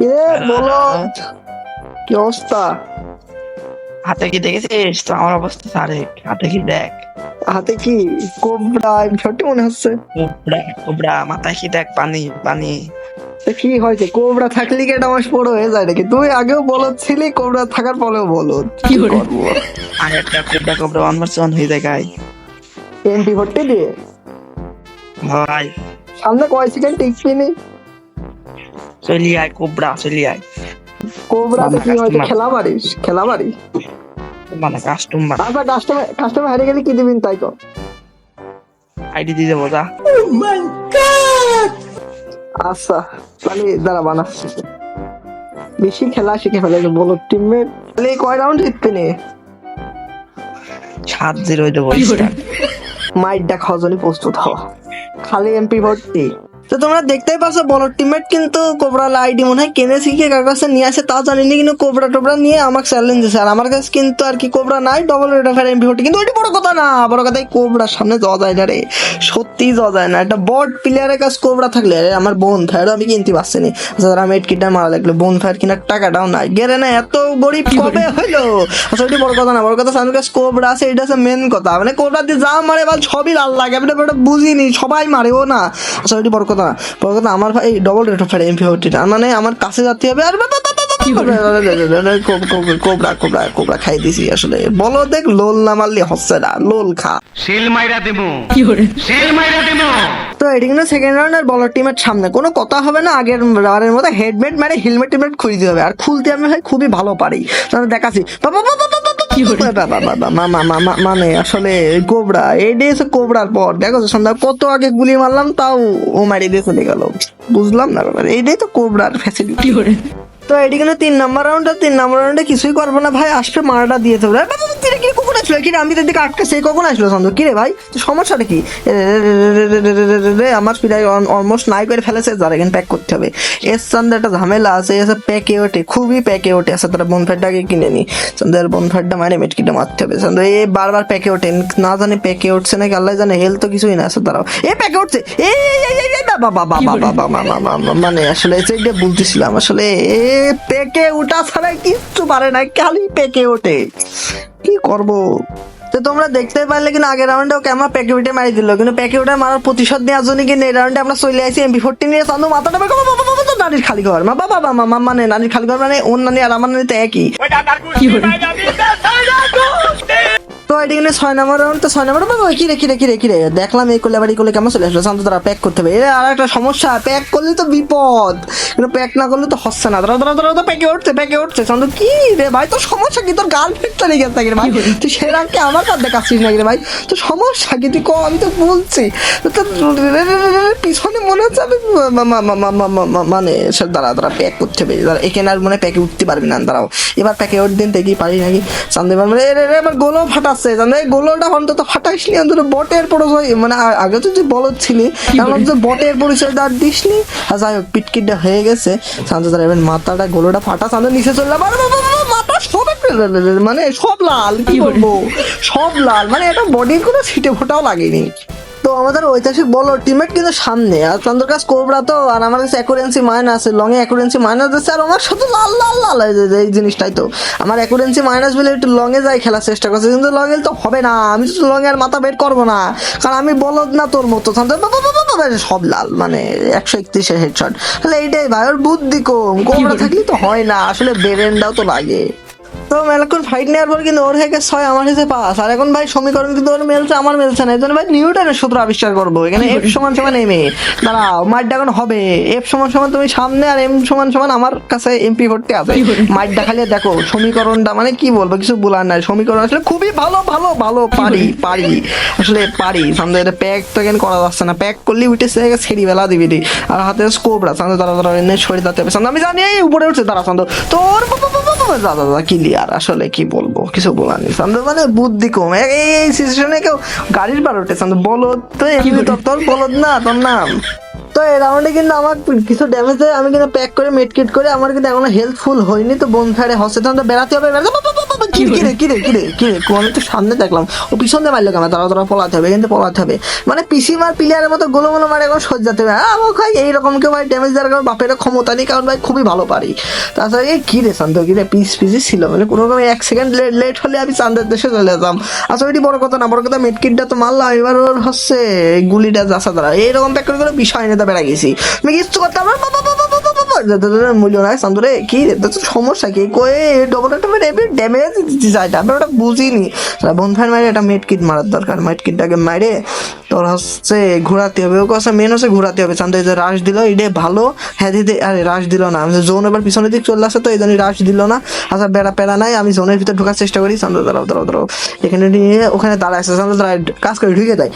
বলো। কি অবস্থা? হাতে কি দেখেছিস? তো আমার অবস্থা সারেক হাতে কি দেখ? হাতে কি? কোবরা ছোটি মনে হচ্ছে। কোবরা কোবরা মাথায় কি দেখ? পানি পানি। কি হয়েছে? কোবরা থাকলে বড় হয়ে যায় নাকি? তুই আগেও বলত ছিলি কোবরা থাকার পরেও বলত কি করব। আর একটা cobra cobra one versus one হয়ে যায় গাই এমপি ভর্তি দিয়ে? ভাই। সামনে কয় সেকেন্ড টিকবি নি চলি আয় কোবরা চলি আয়। কোবরাতে কি হয়েছে খেলা পারিস খেলা পারিস মানে কাস্টমার আচ্ছা কাস্টমার কাস্টমার হারিয়ে গেলে কি দিবিন তাই তো আইডি দিয়ে যাব যা। আচ্ছা তাহলে দাঁড়া বানাচ্ছি। বেশি খেলা শিখে ফেলে বলো টিমমেট তাহলে কয় রাউন্ড জিততে নে? সাত জিরো দেবো। মাইটটা খাওয়ার প্রস্তুত হও খালি এমপি ভর্তি। তো তোমরা দেখতেই পাচ্ছ বড় টিমমেট কিন্তু কোবরা আইডি মনে হয় কেনে শিখে কার কাছে নিয়ে আসে তাও জানিনি কিন্তু কোবরা টোবরা নিয়ে আমাকে চ্যালেঞ্জ দিয়েছে। আর আমার কাছে কিন্তু আর কি কোবরা নাই ডবল রেড অফার এমপি ভর্তি কিন্তু ওইটা বড় কথা না বড় কথা কোবরার সামনে যাওয়া যায় না রে। সত্যি যাওয়া যায় না। একটা বট প্লেয়ারের কাছে কোবরা থাকলে আরে আমার বোন ফায়ার আমি কিনতে পারছি না। আচ্ছা তারা মেট কিটা মারা লাগল বোন ফায়ার কিনার টাকাটাও নাই। গেরে না এত গরিব কবে হইল? আচ্ছা ওইটা বড় কথা না বড় কথা আমার কাছে কোবরা আছে এটা হচ্ছে মেন কথা। মানে কোবরা দিয়ে যা মারে বা সবই লাল লাগে আমি বুঝিনি সবাই মারেও না। আচ্ছা ওইটা বড় কথা না। কথা আমার ভাই double rate of fire MP ভর্তিটা মানে আমার কাছে যাতে হবে, আর কোবরা কোবরা কোবরা খাই দিছি আসলে। বলো দেখ লোল না মারলে হচ্ছে না লোল খা। শিল মাইরা দেবো শিল মাইরা দেবো তো এটি কিন্তু সেকেন্ড রাউন্ডের বলার টিমের সামনে। কোনো কথা হবে না আগের রাউন্ডের মতো হেডমেট মানে হেলমেট টেলমেট খুলে দিতে হবে। আর খুলতে আমি ভাই খুবই ভালো পারি। তাহলে দেখাচ্ছি। মানে আসলে কোবরা এই দিয়েছে কোবরার পর। দেখো সন্ধ্যা কত আগে গুলি মারলাম তাও ও মারি দিয়ে চলে গেল। বুঝলাম না এইটাই তো কোবরার ফ্যাসিলিটি তো এটি কিন্তু তিন নম্বর রাউন্ডে তিন নাম্বার রাউন্ডে কিছুই করব না, ভাই। আসবে, মারাটা দিয়ে দেবো। কখন আসলো? কিরে আমি তার দিকে আটকে সে কখন আসলো সন্দেহ কিরে ভাই সমস্যাটা কি? আমার প্রায় অলমোস্ট নাই করে ফেলেছে যারা এখানে প্যাক করতে হবে। এর সন্দে একটা ঝামেলা আছে এসে প্যাকে ওঠে খুবই প্যাকে ওঠে আসে তারা বনফারটাকে কিনে নি। সন্ধ্যের বনফারটা মারে মেটকিটা মারতে হবে। সন্ধ্যে এ বারবার প্যাকে ওঠে না জানে প্যাকে উঠছে নাকি আল্লাহ জানে হেল তো কিছুই না আসে তারাও এ প্যাকে উঠছে এ মানে আসলে এটা বলতেছিলাম আসলে এ পেকে ওঠা ছাড়া কিচ্ছু পারে না খালি পেকে ওঠে। কি করব? তো তোমরা দেখতে পারলে কিন্তু আগের রাউন্ডে ওকে আমার প্যাকে উঠে মারি দিল কিন্তু প্যাকে উঠে মারার প্রতিশোধ নেওয়ার জন্য কিন্তু এই রাউন্ডে আমরা চলে আসি এমপি ফোরটি নিয়ে। চান্দু মাথাটা বের করো, বাবা বাবা তো নানির খালি ঘর। মা বাবা বাবা মা মানে নানির খালি ঘর মানে ওর নানি আর আমার নানি তো একই। তো এটি কিন্তু ছয় নম্বর রাউন্ড তো ছয় নম্বর বাবা কিরে কিরে কিরে কিরে? দেখলাম এই করলে বাড়ি করলে কেমন চলে আসলো? শান্ত তারা প্যাক করতে হবে। এর আর একটা সমস্যা প্যাক করলে তো বিপদ। কিন্তু প্যাক না করলে তো হচ্ছে না। ধরো ধরো ধরো তো প্যাকে উঠছে প্যাকে উঠছে। শান্ত কি রে ভাই তোর সমস্যা কি? তোর গার্লফ্রেন্ড চলে গেছে নাকি রে ভাই? তুই সেরাম কি আমার কাছে দেখাচ্ছিস নাকি রে ভাই? তোর সমস্যা কি? তুই ক আমি তো বলছি। তো তোর পিছনে মনে হচ্ছে আমি মানে দাঁড়া দাঁড়া প্যাক করতে হবে। দাঁড়া এখানে আর মনে প্যাকে উঠতে পারবি না। দাঁড়াও এবার প্যাকে উঠ দিন দেখি পারি নাকি। চান্দে এবার মানে এরে এবার গোলো ফাটাচ্ছে জানো এই গোলটা অন্তত ফাটাইস নি অন্তত বটের পরিচয়। মানে আগে তো যে বলদ ছিলি এখন যে বটের পরিচয় দাঁড় দিসনি। আর যাই হোক পিটকিটটা হয়ে গেছে। চান্দে তার এবার মাথাটা গোলটা ফাটা চান্দে নিচে চললাম মাথা সব মানে সব লাল কি বলব? সব লাল। মানে এটা বডির কোনো ছিটে ফোটাও লাগেনি। তো আমাদের ঐতিহাসিক বলো টিমেট কিন্তু সামনে। আর তাদের কাছে কোবরা তো আর আমার কাছে অ্যাকুরেন্সি মাইনাস আছে লং এ অ্যাকুরেন্সি মাইনাস আছে আর আমার সাথে লাল লাল লাল এই যে- এই জিনিসটাই তো। আমার অ্যাকুরেন্সি মাইনাস বলে একটু লং এ যাই খেলার চেষ্টা করছে কিন্তু লং এ তো হবে না। আমি তো লং এর মাথা বের করব না। কারণ আমি বলদ না তোর মতো বাবা, সব লাল মানে একশো একত্রিশের হেডশট তাহলে এইটাই ভাই ওর বুদ্ধি কম। কোবরা থাকলে তো হয় না আসলে বেরেন্ডাও তো লাগে। তো মেলাকুন ফাইট নেওয়ার পর কিন্তু ওর থেকে ছয় আমার হয়েছে পাঁচ। আর এখন ভাই সমীকরণ কিন্তু ওর মেলছে আমার মেলছে না। এই জন্য ভাই নিউটনের সূত্র আবিষ্কার করব। এখানে এফ সমান সমান এম এ দাঁড়াও মাইটটা এখন হবে। এফ সমান সমান তুমি সামনে আর এম সমান সমান আমার কাছে এমপি ভর্তি আছে। মাইটটা খালি দেখো সমীকরণটা মানে কি বলব কিছু বলার নাই। সমীকরণ আসলে খুবই ভালো ভালো ভালো পারি পারি। আসলে পারি। সামনে এটা প্যাক তো এখানে করা যাচ্ছে না। প্যাক করলে উঠে সে ছেড়ি বেলা দিবি। আর হাতে স্কোপ রাখ সামনে দাঁড়া দাঁড়া শরীর দাঁড়াতে আমি জানি উপরে উঠছে দাঁড়া সামনে। তোর দাদা দাদা ক্লিয়ার আসলে কি বলব? কিছু বলার নেই। মানে বুদ্ধি কম। এই- সিচুয়েশনে কেউ গাড়ির বার উঠে সামনে বলদ তো এমনি তোর তোর বলদ না তোর নাম। তো এই রাউন্ডে কিন্তু আমার কিছু ড্যামেজ দেয় আমি কিন্তু প্যাক করে মেটকিট করে আমার কিন্তু এখনও হেল্পফুল হয়নি তো বোন ছাড়ে হসে তো বেড়াতে হবে বেড়াতে বাবা, বাবা, বাবা, কি রে? কি রে কি রে কি রে? আমি তো সামনে দেখলাম। ও পিছনে মারলো কেন? তারা তারা পলাতে হবে কিন্তু পলাতে হবে। মানে পিসি মার প্লেয়ারের মতো গোলো গোলো মারে এখন সজ্জাতে হবে। হ্যাঁ আমার ভাই এইরকম কেউ ভাই ড্যামেজ দেওয়ার কারণ বাপের ক্ষমতা নেই কারণ ভাই খুবই ভালো পারি। তাছাড়া এই কি রে শান্ত কি রে? পিস পিসি ছিল। মানে কোনো রকম এক সেকেন্ড লেট হলে আমি চান্দের দেশে চলে যেতাম। আসলে এটি বড় কথা না বড় কথা মেটকিটটা তো মারলাম। এবার ওর হচ্ছে গুলিটা যাসা দ্বারা এইরকম প্যাক করে করে বিষয় নিতে বেড়া গেছি। আমি কিছু করতাম না। বাবা বাবা বাবা বাবা মূল্য নাই শান্তরে কি? সমস্যা কি? কয়ে ডবল একটা ড্যামেজ দিতে চাইটা আমি ওটা বুঝিনি। বনফায়ার মারে একটা মেট কিট মারার দরকার। মেট কিটটাকে মারে তোর হচ্ছে ঘোরাতে হবে। ওকে হচ্ছে মেন হচ্ছে ঘোরাতে হবে। শান্ত এই যে রাশ দিল এটা ভালো। হ্যাঁ দিতে আরে রাশ দিল না। আমি জোন এবার পিছনের দিক চলে আসে তো, এই জন্য রাশ দিল না। আচ্ছা বেড়া, পেড়া নাই। আমি জোনের ভিতরে ঢোকার চেষ্টা করি। শান্ত দাঁড়াও দাঁড়াও দাঁড়াও। এখানে নিয়ে ওখানে দাঁড়ায় আছে। শান্ত দাঁড়ায়, কাজ করে ঢুকে যায়।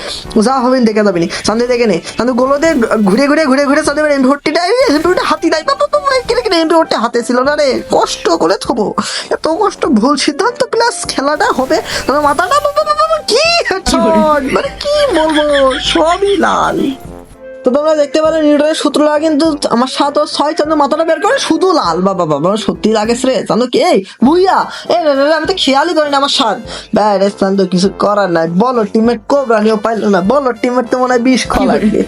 যা হবে, দেখে যাবি নি। শান্ত দেখে নে। শান্ত গোলো দিয়ে ঘুরে ঘুরে ঘুরে ঘুরে চান্দ, এবার এমপি ভর্তিটা এমপি হাতি দেয়। কিনে কিনে এমপি ভর্তি হাতে ছিল না রে। কষ্ট করে থবো। এত কষ্ট। ভুল সিদ্ধান্ত প্লাস খেলাটা হবে। মাথাটা কি! মানে কি বলব? সবই লাল। তো তোমরা দেখতে পারো নিউটনের সূত্রটা কিন্তু আমার সাত ও ছয় চান্দ মাথাটা বের করে শুধু লাল। বাবা বাবা সত্যি লাগে রে চান্দ কে? এই ভুইয়া! এ আমি তো খেয়ালই করি না আমার সাত। ব্যারে চান্দ কিছু করার নাই। বলো টিমের কোবরা নিয়েও পাইলো না। বলো টিমের তো মনে হয় বিষ খাওয়া লাগবে।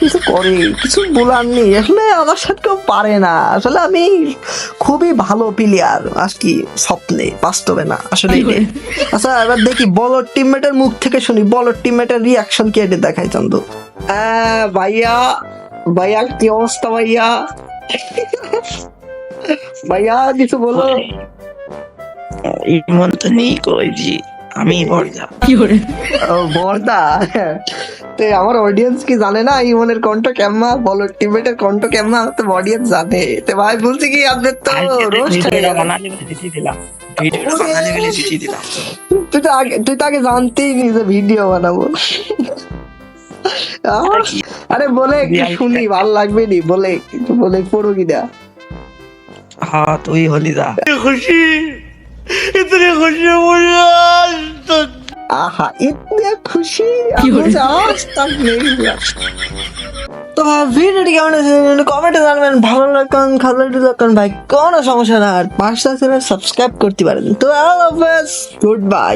কিছু করে কিছু বলার নেই। আসলে আমার সাথে কেউ পারে না। আসলে আমি খুবই ভালো প্লেয়ার আর কি স্বপ্নে বাস্তবে না। আসলে আচ্ছা এবার দেখি বলো টিমমেটের মুখ থেকে শুনি। বলো টিমমেটের রিয়াকশন কি এটা দেখাই চান্দু ভাইয়া ভাইয়া কি অবস্থা ভাইয়া? ভাইয়া কিছু বলো। ইমন তো নেই কইছি আমি বর্জা ও, বর্দা। তো আমার অডিয়েন্স কি জানে না ইমনের কণ্ঠ কেমন? বলো টিমমেটের কণ্ঠ কেমন? তো অডিয়েন্স জানে। তো ভাই বলছি কি আপনার তো রোস্ট হয়ে গেল তুই তো আগে তুই তো আগে জানতেই নি যে ভিডিও বানাবো। আরে বলে একটু শুনি ভালো লাগবে নি? বলে একটু বলে পড়ো কি কিনা হ্যাঁ তুই হলি দা খুশি? ইতনে খুশি মুরাজ আহা ইতনে খুশি? আজ তক মেরি তো ভিডিওটি কেমন হয়েছে কমেন্টে জানাবেন ভালো লাগবেন ভালো লাগবেন ভাই। কোনো সমস্যা না আর পাঁচটা ছেলে সাবস্ক্রাইব করতে পারেন। তো আল্লাহ অফ গুড বাই